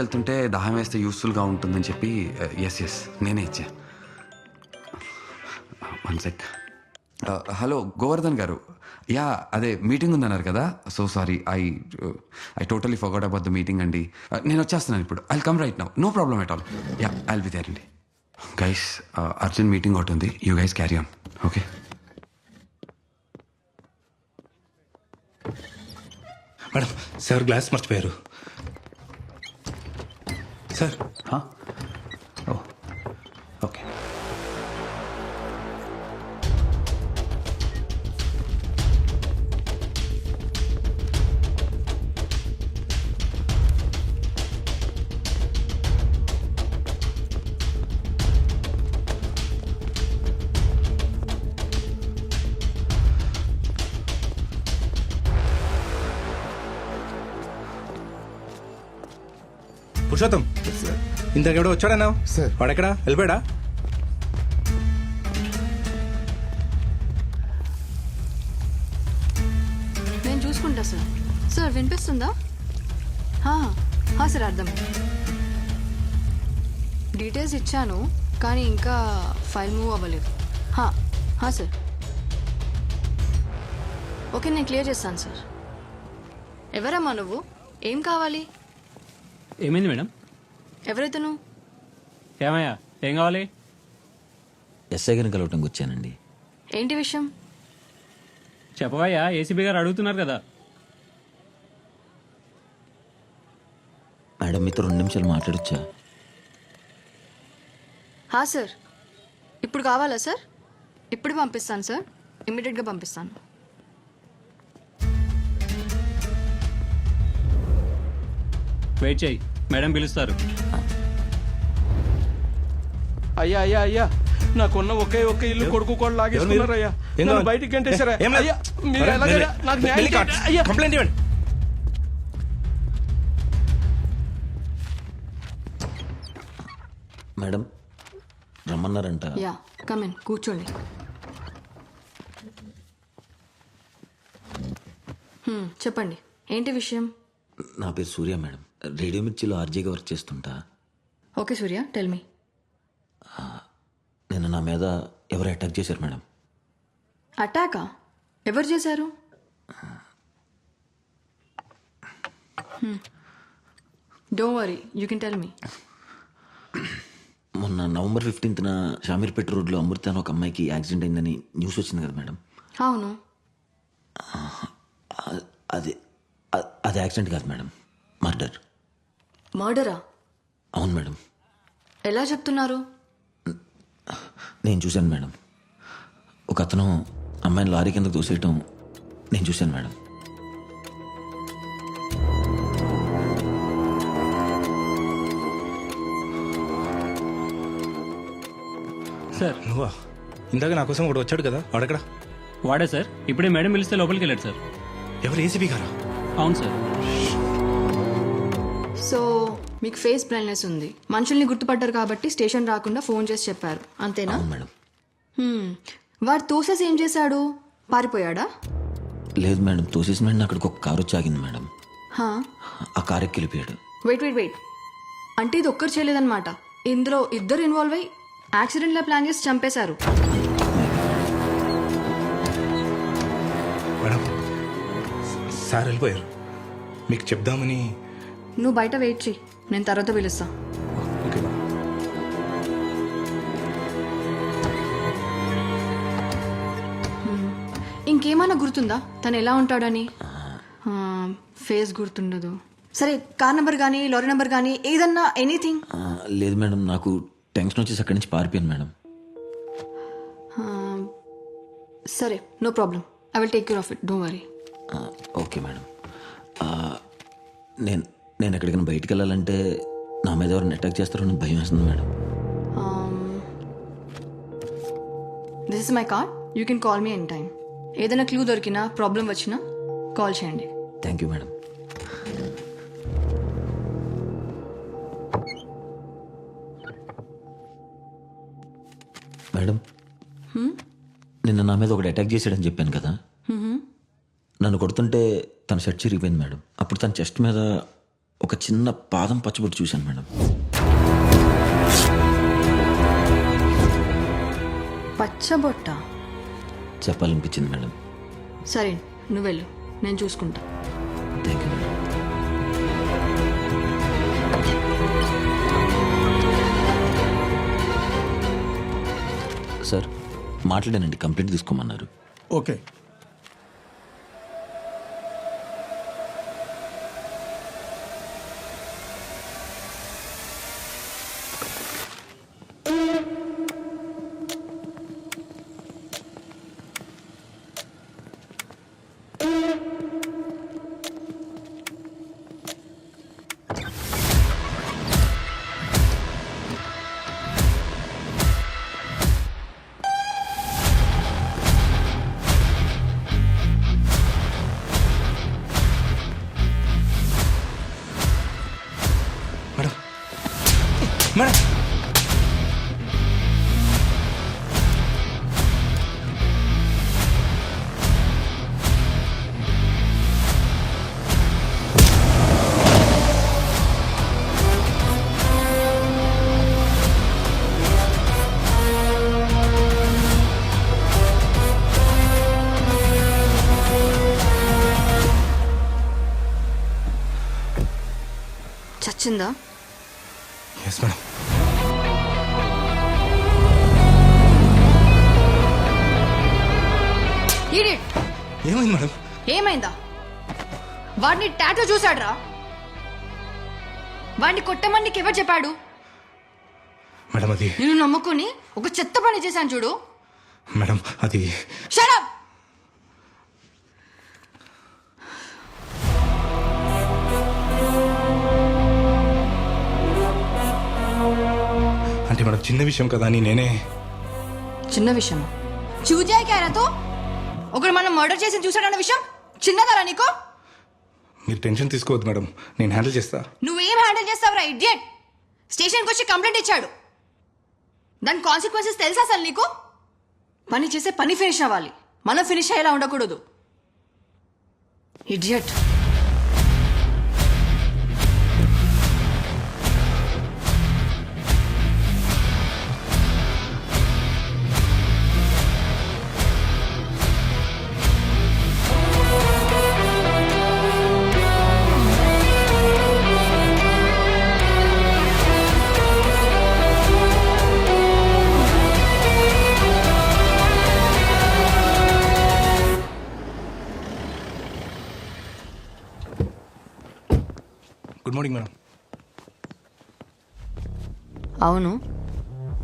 వెళ్తుంటే దాహం వేస్తే యూస్ఫుల్గా ఉంటుందని చెప్పి uh, ఎస్ ఎస్ నేనే ఇచ్చా. వన్ సెక్ హలో గోవర్ధన్ గారు. యా అదే మీటింగ్ ఉందన్నారు కదా. So sorry I I totally forgot about the meeting అండి. Uh, నేను వచ్చేస్తున్నాను ఇప్పుడు. I come right now no problem at all ya I'll be there అండి. గైస్ అర్జెంట్ మీటింగ్ ఒకటి ఉంది. You guys carry on okay madam sir glass మర్చిపోయారు. Sir ఓ పురుషోత్తం. ఇంతకెవడో వచ్చాడన్నా సార్. వాడెక్కడా? వెళ్ళిపోయాడా? నేను చూసుకుంటా సార్ సార్ వినిపిస్తుందా? హా, హా, సార్ అర్థం. డీటెయిల్స్ ఇచ్చాను కానీ ఇంకా ఫైల్ మూవ్ అవ్వలేదు. హా, హా, సార్ ఓకే నేను క్లియర్ చేస్తాను సార్ ఎవరమ్మా నువ్వు? ఏం కావాలి? ఏమైంది మేడం? ఎవరైతను? ఏమయ్యా ఏం కావాలి? ఎస్ఐ గారిని కలవటానికి వచ్చానండి ఏంటి విషయం? చెప్పవయ్యా ఏసీబీ గారు అడుగుతున్నారు కదా. మేడం మీతో రెండు నిమిషాలు మాట్లాడొచ్చా? హా సార్. ఇప్పుడు కావాలా సార్? ఇప్పుడు పంపిస్తాను సార్. ఇమ్మీడియట్గా పంపిస్తాను. వెయిట్ చేయి. మేడం పిలుస్తారు. అయ్యా అయ్యా అయ్యా. నాకున్న ఒకే ఒక్క ఇల్లు కొడుకు కూడా లాగేసుకున్నారయ్యా. ఏం నన్ను? బయటికి గంటేశారా. అయ్యా మీరు ఎలాగైనా నాకు న్యాయం చేయండి. అయ్యా. కంప్లైంట్ ఇవ్వండి. మేడం రమ్మన్నారంట. యా కమెన్ కూర్చోండి. హ్మ్, చెప్పండి. ఏంటి విషయం? నా పేరు సూర్య మేడం. రేడియో మిర్చిలో ఆర్జీగా వర్క్ చేస్తుంటా? ఓకే సూర్య టెల్ మీ నిన్న నా మీద ఎవరు అటాక్ చేశారు మేడం? అటాకా? ఎవరు చేశారు? Don't worry you can tell me మొన్న నవంబర్ ఫిఫ్టీన్త్న షామీర్పేట రోడ్లో అమృత అని ఒక అమ్మాయికి యాక్సిడెంట్ అయిందని న్యూస్ వచ్చింది కదా మేడం? అవును. అది అది యాక్సిడెంట్ కాదు మేడం మర్డర్. మర్డరా? అవును మేడం. ఎలా చెప్తున్నారు? నేను చూశాను మేడం. ఒక అతను అమ్మాయిని లారీ కిందకు తోసేయటం నేను చూశాను మేడం. సార్ నువ్వా? ఇందాక నా కోసం ఒకటి వచ్చాడు కదా వాడెక్కడా? వాడే సార్. ఇప్పుడే మేడం పిలిస్తే లోపలికి వెళ్ళాడు సార్. ఎవరు? ఏసీబీ గారా? అవును సార్. సో మీకు ఫేస్ బ్లైండ్నెస్ ఉంది. మనుషుల్ని గుర్తుపట్టారు కాబట్టి స్టేషన్ రాకుండా ఫోన్ చేసి చెప్పారు. అంతేనా? మేడం. హ్మ్. వాడు తోసేసి ఏం చేశాడు? పారిపోయాడా? లేదు మేడం తోసేసిన వెంటనే అక్కడికి ఒక కారు వచ్చి ఆగింది మేడం. హా? ఆ కారు ఎక్కి వెళ్ళిపోయాడు. Wait wait wait. అంటే ఇది ఒక్కరు చేయలేదన్నమాట. ఇందులో ఇద్దరు ఇన్వాల్వ్ అయ్యి యాక్సిడెంట్లా ప్లాన్ చేసి చంపేశారు. మేడం సార్ వెళ్ళిపోయారు. మీకు చెప్దామని నువ్వు బయట వెయిట్ చెయ్యి. నేను తర్వాత పిలుస్తా. ఓకే ఇంకేమైనా గుర్తుందా? తను ఎలా ఉంటాడని? ఫేస్ గుర్తుండదు. సరే కార్ నెంబర్ కానీ లారీ నెంబర్ కానీ ఏదన్నా ఎనీథింగ్? లేదు మేడం నాకు టెన్షన్ వచ్చేసి అక్కడి నుంచి పారిపోయాను మేడం. సరే no problem. I will take care of it don't worry. Okay madam. నేను నేను ఎక్కడికైనా బయటికి వెళ్ళాలంటే నా మీద ఎవరైనా అటాక్ చేస్తారో అని భయం వేస్తుంది madam. This is my card you can call me any time ఏదైనా క్లూ దొరికినా ప్రాబ్లం వచ్చినా కాల్ చేయండి. థ్యాంక్ యూ మేడం మేడం నిన్న నా మీద ఒకటి అటాక్ చేశాడని చెప్పాను కదా. నన్ను కొడుతుంటే తన షర్ట్ చిరిగిపోయింది మేడం అప్పుడు తన చెస్ట్ మీద ఒక చిన్న పాదం పచ్చబొట్టు చూశాను మేడం. పచ్చబొట్ట? చెప్పాలనిపించింది మేడం. సరే నువ్వు వెళ్ళు. నేను చూసుకుంటా. Thank you madam. సార్ మాట్లాడానండి. కంప్లైంట్ తీసుకోమన్నారు. ఓకే. మేడం చచ్చిందా? ఎస్ మేడం ఈడియట్ ఏమైంది మేడం? ఏమైందా? వాడిని టాటూ చూశాడ్రా? వాడిని కొట్టమని నీకు ఎవరు చెప్పాడు? మేడం అది నేను నమ్ముకుని ఒక చెత్త పని చేశాను చూడు. మేడం అది షడప్ అంటే మేడం చిన్న విషయం కదా అని నేనే చిన్న విషయం చూజాయి క్యారాతో ఒకడు మనం మర్డర్ చేసి చూసాడన్న విషయం చిన్నదరా నీకు? మీరు టెన్షన్ తీసుకోవద్దు మేడం. నేను హ్యాండిల్ చేస్తా. నువ్వేం హ్యాండిల్ చేస్తావురా ఇడియట్? స్టేషన్కి వచ్చి కంప్లైంట్ ఇచ్చాడు. దాని కాన్సిక్వెన్సెస్ తెలుసా అసలు నీకు? పని చేసే పని ఫినిష్ అవ్వాలి. మనం ఫినిష్ అయ్యేలా ఉండకూడదు. ఇడియట్. గుడ్ మార్నింగ్ మేడం అవును.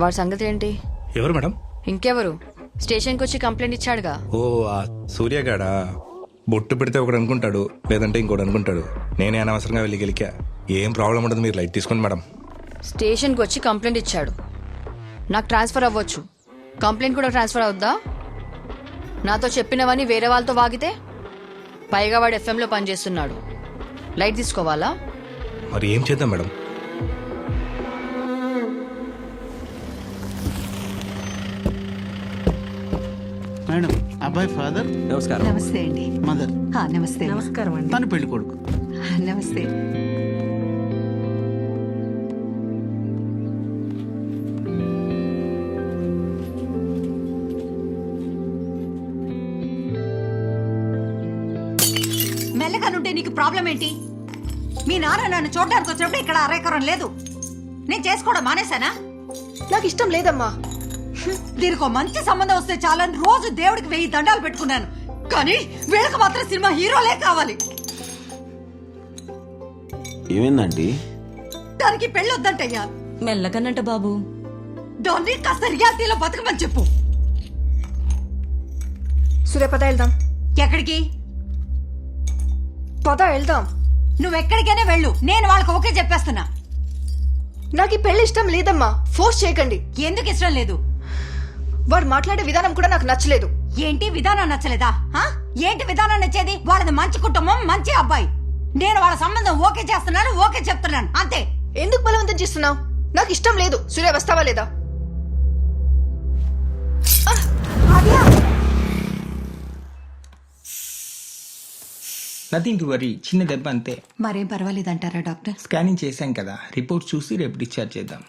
వాడి సంగతి ఏంటి? ఎవరు మేడం ఇంకెవరు? స్టేషన్కి వచ్చి కంప్లైంట్ ఇచ్చాడుగా? ఓ ఆ సూర్యగాడా బొట్టు పెడితే ఒకడు అనుకుంటాడు లేదంటే ఇంకోటి అనుకుంటాడు. నేనే అనవసరంగా వెళ్ళి గెలికా. ఏం ప్రాబ్లం ఉండదు మీరు లైట్ తీసుకోండి మేడం స్టేషన్కి వచ్చి కంప్లైంట్ ఇచ్చాడు. నాకు ట్రాన్స్ఫర్ అవ్వచ్చు. కంప్లైంట్ కూడా ట్రాన్స్ఫర్ అవుద్దా? నాతో చెప్పినవని వేరే వాళ్ళతో వాగితే? పైగా వాడు ఎఫ్ఎంలో పనిచేస్తున్నాడు. లైట్ తీసుకోవాలా? మరి ఏం చేద్దాం మేడం? మేడం అబ్బాయి ఫాదర్? నమస్కారం. నమస్తే అండి. మదర్. ఆ, నమస్తే. నమస్కారం అండి. తను పెళ్ళి కొడుకు. నమస్తే. మెల్లగానుంటే నీకు ప్రాబ్లం ఏంటి మీ నాన్న నన్ను చూడడానికి వచ్చినప్పుడు ఇక్కడ అరేకరం లేదు. నేను చేసుకోవడం మానేశానా? నాకు ఇష్టం లేదమ్మా. దీనికి ఒక మంచి సంబంధం వస్తే చాలని రోజు దేవుడికి వెయ్యి దండాలు పెట్టుకున్నాను. కానీ వీళ్ళకి మాత్రం సినిమా హీరోలే కావాలి. ఏమైందండి? దానికి పెళ్ళి వద్దంటయ్యా. మెల్లగనంట బాబు. దాన్ని కాస్త రియాలిటీలో బతకమని చెప్పు. సూర్య పద వెళ్దాం. ఎక్కడికి? పద వెళ్దాం. నువ్వు ఎక్కడికైనా వెళ్ళు. నేను వాళ్ళకి ఓకే చెప్పేస్తున్నా. నాకు ఈ పెళ్ళి ఇష్టం లేదమ్మా. ఫోర్స్ చేయకండి. ఎందుకు ఇష్టం లేదు? వాడు మాట్లాడే విధానం కూడా నాకు నచ్చలేదు. ఏంటి విధానం నచ్చలేదా? ఏంటి విధానం నచ్చేది? వాళ్ళది మంచి కుటుంబం మంచి అబ్బాయి. నేను వాళ్ళ సంబంధం ఓకే చేస్తున్నాను ఓకే చెప్తున్నాను. అంతే. ఎందుకు బలవంతం చేస్తున్నావు? నాకు ఇష్టం లేదు. సూర్య వస్తావా లేదా? నథింగ్ టు వరీ చిన్న దెబ్బ అంతే. మరేం పర్వాలేదంటారా డాక్టర్? స్కానింగ్ చేశాం కదా. రిపోర్ట్ చూసి రేపు డిశ్చార్జ్ చేద్దాం.